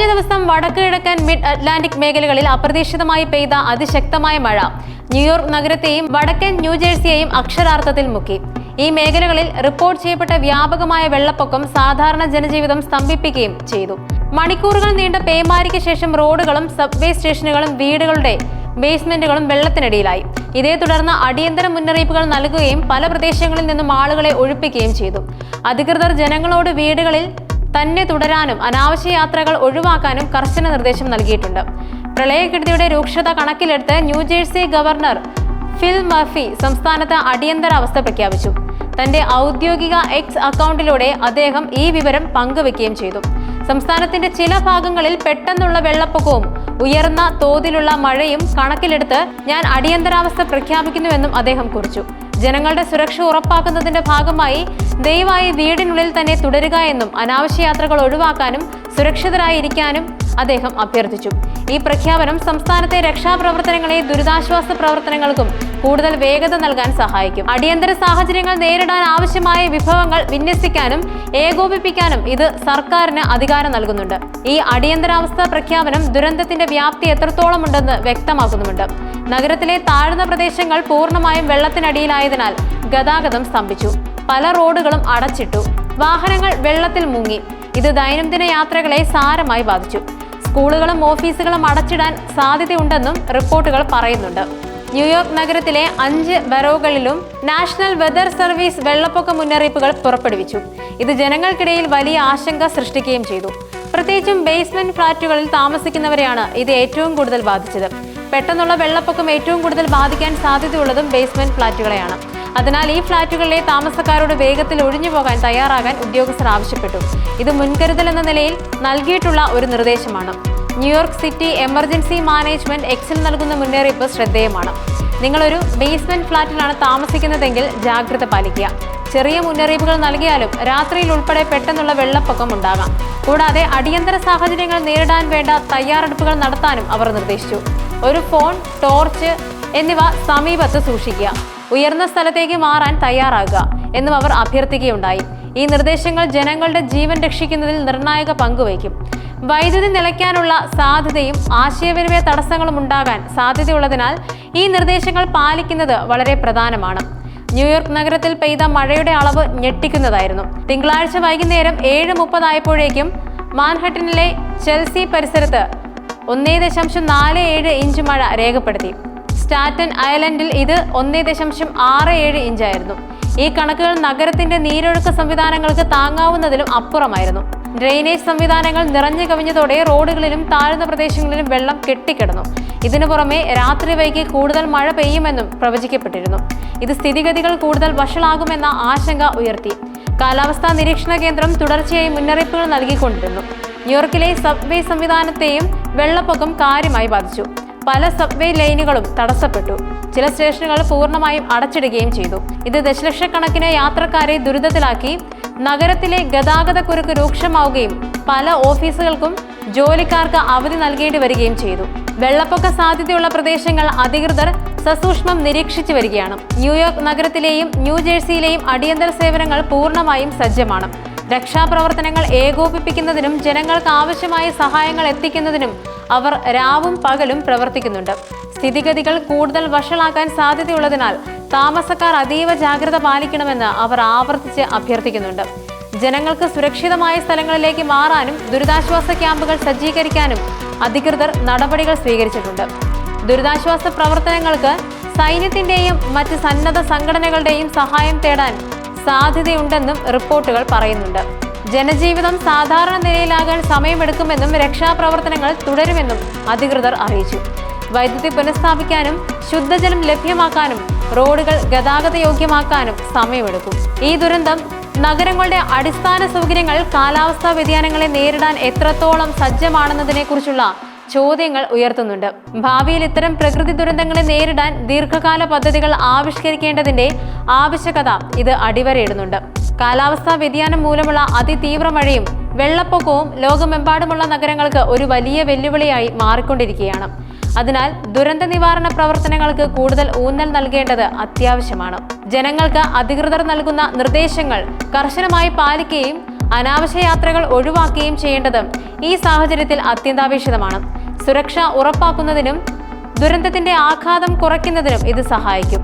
കഴിഞ്ഞ ദിവസം വടക്ക് കിഴക്കൻ മിഡ് അറ്റ്ലാന്റിക് മേഖലകളിൽ അപ്രതീക്ഷിതമായി പെയ്ത അതിശക്തമായ മഴ. ന്യൂയോർക്ക് നഗരത്തെയും വടക്കൻ ന്യൂജേഴ്സിയെയും അക്ഷരാർത്ഥത്തിൽ മുക്കി. ഈ മേഖലകളിൽ റിപ്പോർട്ട് ചെയ്യപ്പെട്ട വ്യാപകമായ വെള്ളപ്പൊക്കം സാധാരണ ജനജീവിതം സ്തംഭിപ്പിക്കുകയും ചെയ്തു. മണിക്കൂറുകൾ നീണ്ട പേമാരിക്ക് ശേഷം റോഡുകളും സബ്വേ സ്റ്റേഷനുകളും വീടുകളുടെ ബേസ്മെന്റുകളും വെള്ളത്തിനടിയിലായി. ഇതേ തുടർന്ന് അടിയന്തര മുന്നറിയിപ്പുകൾ നൽകുകയും പല പ്രദേശങ്ങളിൽ നിന്നും ആളുകളെ ഒഴിപ്പിക്കുകയും ചെയ്തു. അധികൃതർ ജനങ്ങളോട് വീടുകളിൽ തന്നെ തുടരാനും അനാവശ്യ യാത്രകൾ ഒഴിവാക്കാനും കർശന നിർദ്ദേശം നൽകിയിട്ടുണ്ട്. പ്രളയക്കെടുതിയുടെ രൂക്ഷത കണക്കിലെടുത്ത് ന്യൂജേഴ്സി ഗവർണർ ഫിൽ മർഫി സംസ്ഥാനത്ത് അടിയന്തര അവസ്ഥ പ്രഖ്യാപിച്ചു. തന്റെ ഔദ്യോഗിക എക്സ് അക്കൗണ്ടിലൂടെ അദ്ദേഹം ഈ വിവരം പങ്കുവെക്കുകയും ചെയ്തു. സംസ്ഥാനത്തിന്റെ ചില ഭാഗങ്ങളിൽ പെട്ടെന്നുള്ള വെള്ളപ്പൊക്കവും ഉയർന്ന തോതിലുള്ള മഴയും കണക്കിലെടുത്ത് ഞാൻ അടിയന്തരാവസ്ഥ പ്രഖ്യാപിക്കുന്നുവെന്നും അദ്ദേഹം കുറിച്ചു. ജനങ്ങളുടെ സുരക്ഷ ഉറപ്പാക്കുന്നതിന്റെ ഭാഗമായി ദയവായി വീടിനുള്ളിൽ തന്നെ തുടരുക എന്നും അനാവശ്യ യാത്രകൾ ഒഴിവാക്കാനും സുരക്ഷിതരായിരിക്കാനും അദ്ദേഹം അഭ്യർത്ഥിച്ചു. ഈ പ്രഖ്യാപനം സംസ്ഥാനത്തെ രക്ഷാപ്രവർത്തനങ്ങളെ ദുരിതാശ്വാസ പ്രവർത്തനങ്ങൾക്കും കൂടുതൽ വേഗത നൽകാൻ സഹായിക്കും. അടിയന്തര സാഹചര്യങ്ങൾ നേരിടാൻ ആവശ്യമായ വിഭവങ്ങൾ വിന്യസിക്കാനും ഏകോപിപ്പിക്കാനും ഇത് സർക്കാരിന് അധികാരം നൽകുന്നുണ്ട്. ഈ അടിയന്തരാവസ്ഥ പ്രഖ്യാപനം ദുരന്തത്തിന്റെ വ്യാപ്തി എത്രത്തോളമുണ്ടെന്ന് വ്യക്തമാക്കുന്നുമുണ്ട്. നഗരത്തിലെ താഴ്ന്ന പ്രദേശങ്ങൾ പൂർണമായും വെള്ളത്തിനടിയിലായതിനാൽ ഗതാഗതം സ്തംഭിച്ചു. പല റോഡുകളും അടച്ചിട്ടു. വാഹനങ്ങൾ വെള്ളത്തിൽ മുങ്ങി. ഇത് ദൈനംദിന യാത്രകളെ സാരമായി ബാധിച്ചു. സ്കൂളുകളും ഓഫീസുകളും അടച്ചിടാൻ സാധ്യതയുണ്ടെന്നും റിപ്പോർട്ടുകൾ പറയുന്നുണ്ട്. ന്യൂയോർക്ക് നഗരത്തിലെ അഞ്ച് ബറോകളിലും നാഷണൽ വെതർ സർവീസ് വെള്ളപ്പൊക്ക മുന്നറിയിപ്പുകൾ പുറപ്പെടുവിച്ചു. ഇത് ജനങ്ങൾക്കിടയിൽ വലിയ ആശങ്ക സൃഷ്ടിക്കുകയും ചെയ്തു. പ്രത്യേകിച്ചും ബേസ്മെന്റ് ഫ്ളാറ്റുകളിൽ താമസിക്കുന്നവരെയാണ് ഇത് ഏറ്റവും കൂടുതൽ ബാധിച്ചത്. പെട്ടെന്നുള്ള വെള്ളപ്പൊക്കം ഏറ്റവും കൂടുതൽ ബാധിക്കാൻ സാധ്യതയുള്ളതും ബേസ്മെന്റ് ഫ്ളാറ്റുകളെയാണ്. അതിനാൽ ഈ ഫ്ളാറ്റുകളിലെ താമസക്കാരോട് വേഗത്തിൽ ഒഴിഞ്ഞു പോകാൻ തയ്യാറാകാൻ ഉദ്യോഗസ്ഥർ ആവശ്യപ്പെട്ടു. ഇത് മുൻകരുതൽ എന്ന നിലയിൽ നൽകിയിട്ടുള്ള ഒരു നിർദ്ദേശമാണ്. ന്യൂയോർക്ക് സിറ്റി എമർജൻസി മാനേജ്മെന്റ് എക്സിൽ നൽകുന്ന മുന്നറിയിപ്പ് ശ്രദ്ധേയമാണ്. നിങ്ങളൊരു ബേസ്മെന്റ് ഫ്ളാറ്റിലാണ് താമസിക്കുന്നതെങ്കിൽ ജാഗ്രത പാലിക്കുക. ചെറിയ മുന്നറിയിപ്പുകൾ നൽകിയാലും രാത്രിയിൽ ഉൾപ്പെടെ പെട്ടെന്നുള്ള വെള്ളപ്പൊക്കം ഉണ്ടാകാം. കൂടാതെ അടിയന്തര സാഹചര്യങ്ങൾ നേരിടാൻ വേണ്ട തയ്യാറെടുപ്പുകൾ നടത്താനും അവർ നിർദ്ദേശിച്ചു. ഒരു ഫോൺ ടോർച്ച് എന്നിവ സമീപത്ത് സൂക്ഷിക്കുക. ഉയർന്ന സ്ഥലത്തേക്ക് മാറാൻ തയ്യാറാകുക എന്നും അവർ അഭ്യർത്ഥിക്കുകയുണ്ടായി. ഈ നിർദ്ദേശങ്ങൾ ജനങ്ങളുടെ ജീവൻ രക്ഷിക്കുന്നതിൽ നിർണായക പങ്കുവയ്ക്കും വൈദ്യുതി നിലയ്ക്കാനുള്ള സാധ്യതയും ആശയവിനിമയ തടസ്സങ്ങളും ഉണ്ടാകാൻ സാധ്യതയുള്ളതിനാൽ ഈ നിർദ്ദേശങ്ങൾ പാലിക്കുന്നത് വളരെ പ്രധാനമാണ്. ന്യൂയോർക്ക് നഗരത്തിൽ പെയ്ത മഴയുടെ അളവ് ഞെട്ടിക്കുന്നതായിരുന്നു. തിങ്കളാഴ്ച വൈകുന്നേരം ഏഴ് മുപ്പതായപ്പോഴേക്കും മാൻഹട്ടനിലെ ചെൽസി പരിസരത്ത് ഒന്നേ ദശാംശം നാല് ഏഴ് ഇഞ്ച് മഴ രേഖപ്പെടുത്തി. സ്റ്റാറ്റൻ ഐലൻഡിൽ ഇത് ഒന്നേ ദശാംശം ആറ് ഏഴ് ഇഞ്ചായിരുന്നു. ഈ കണക്കുകൾ നഗരത്തിന്റെ നീരൊഴുക്ക് സംവിധാനങ്ങൾക്ക് താങ്ങാവുന്നതിലും അപ്പുറമായിരുന്നു. ഡ്രെയിനേജ് സംവിധാനങ്ങൾ നിറഞ്ഞു കവിഞ്ഞതോടെ റോഡുകളിലും താഴ്ന്ന പ്രദേശങ്ങളിലും വെള്ളം കെട്ടിക്കിടന്നു. ഇതിനു പുറമെ രാത്രി വൈകി കൂടുതൽ മഴ പെയ്യുമെന്നും പ്രവചിക്കപ്പെട്ടിരുന്നു. ഇത് സ്ഥിതിഗതികൾ കൂടുതൽ വഷളാകുമെന്ന ആശങ്ക ഉയർത്തി. കാലാവസ്ഥാ നിരീക്ഷണ കേന്ദ്രം തുടർച്ചയായി മുന്നറിയിപ്പുകൾ നൽകിക്കൊണ്ടിരുന്നു. ന്യൂയോർക്കിലെ സബ്വേ സംവിധാനത്തെയും വെള്ളപ്പൊക്കം കാര്യമായി ബാധിച്ചു. പല സബ്വേ ലൈനുകളും തടസ്സപ്പെട്ടു. ചില സ്റ്റേഷനുകൾ പൂർണമായും അടച്ചിടുകയും ചെയ്തു. ഇത് ദശലക്ഷക്കണക്കിന് യാത്രക്കാരെ ദുരിതത്തിലാക്കി നഗരത്തിലെ ഗതാഗതക്കുരുക്ക് രൂക്ഷമാവുകയും പല ഓഫീസുകൾക്കും ജോലിക്കാർക്ക് അവധി നൽകേണ്ടി വരികയും ചെയ്തു. വെള്ളപ്പൊക്ക സാധ്യതയുള്ള പ്രദേശങ്ങൾ അധികൃതർ സസൂക്ഷ്മം നിരീക്ഷിച്ചു വരികയാണ്. ന്യൂയോർക്ക് നഗരത്തിലെയും ന്യൂജേഴ്സിയിലെയും അടിയന്തര സേവനങ്ങൾ പൂർണമായും സജ്ജമാണ്. രക്ഷാപ്രവർത്തനങ്ങൾ ഏകോപിപ്പിക്കുന്നതിനും ജനങ്ങൾക്ക് ആവശ്യമായ സഹായങ്ങൾ എത്തിക്കുന്നതിനും അവർ രാവും പകലും പ്രവർത്തിക്കുന്നുണ്ട്. സ്ഥിതിഗതികൾ കൂടുതൽ വഷളാക്കാൻ സാധ്യതയുള്ളതിനാൽ താമസക്കാർ അതീവ ജാഗ്രത പാലിക്കണമെന്ന് അവർ ആവർത്തിച്ച് അഭ്യർത്ഥിക്കുന്നുണ്ട്. ജനങ്ങൾക്ക് സുരക്ഷിതമായ സ്ഥലങ്ങളിലേക്ക് മാറാനും ദുരിതാശ്വാസ ക്യാമ്പുകൾ സജ്ജീകരിക്കാനും അധികൃതർ നടപടികൾ സ്വീകരിച്ചിട്ടുണ്ട്. ദുരിതാശ്വാസ പ്രവർത്തനങ്ങൾക്ക് സൈന്യത്തിന്റെയും മറ്റ് സന്നദ്ധ സംഘടനകളുടെയും സഹായം തേടാൻ സാധ്യതയുണ്ടെന്നും റിപ്പോർട്ടുകൾ പറയുന്നുണ്ട്. ജനജീവിതം സാധാരണ നിലയിലാകാൻ സമയമെടുക്കുമെന്നും രക്ഷാപ്രവർത്തനങ്ങൾ തുടരുമെന്നും അധികൃതർ അറിയിച്ചു. വൈദ്യുതി പുനഃസ്ഥാപിക്കാനും ശുദ്ധജലം ലഭ്യമാക്കാനും റോഡുകൾ ഗതാഗത യോഗ്യമാക്കാനും സമയമെടുക്കും. ഈ ദുരന്തം നഗരങ്ങളുടെ അടിസ്ഥാന സൗകര്യങ്ങൾ കാലാവസ്ഥാ വ്യതിയാനങ്ങളെ നേരിടാൻ എത്രത്തോളം സജ്ജമാണെന്നതിനെക്കുറിച്ചുള്ള ചോദ്യങ്ങൾ ഉയർത്തുന്നുണ്ട്. ഭാവിയിൽ ഇത്തരം പ്രകൃതി ദുരന്തങ്ങളെ നേരിടാൻ ദീർഘകാല പദ്ധതികൾ ആവിഷ്കരിക്കേണ്ടതിന്റെ ആവശ്യകത ഇത് അടിവരയിടുന്നുണ്ട്. കാലാവസ്ഥാ വ്യതിയാനം മൂലമുള്ള അതിതീവ്ര മഴയും വെള്ളപ്പൊക്കവും ലോകമെമ്പാടുമുള്ള നഗരങ്ങൾക്ക് ഒരു വലിയ വെല്ലുവിളിയായി മാറിക്കൊണ്ടിരിക്കുകയാണ്. അതിനാൽ ദുരന്ത നിവാരണ പ്രവർത്തനങ്ങൾക്ക് കൂടുതൽ ഊന്നൽ നൽകേണ്ടത് അത്യാവശ്യമാണ്. ജനങ്ങൾക്ക് അധികൃതർ നൽകുന്ന നിർദ്ദേശങ്ങൾ കർശനമായി പാലിക്കുകയും അനാവശ്യ യാത്രകൾ ഒഴിവാക്കുകയും ചെയ്യേണ്ടത് ഈ സാഹചര്യത്തിൽ അത്യന്താപേക്ഷിതമാണ്. സുരക്ഷ ഉറപ്പാക്കുന്നതിനും ദുരന്തത്തിന്റെ ആഘാതം കുറയ്ക്കുന്നതിനും ഇത് സഹായിക്കും.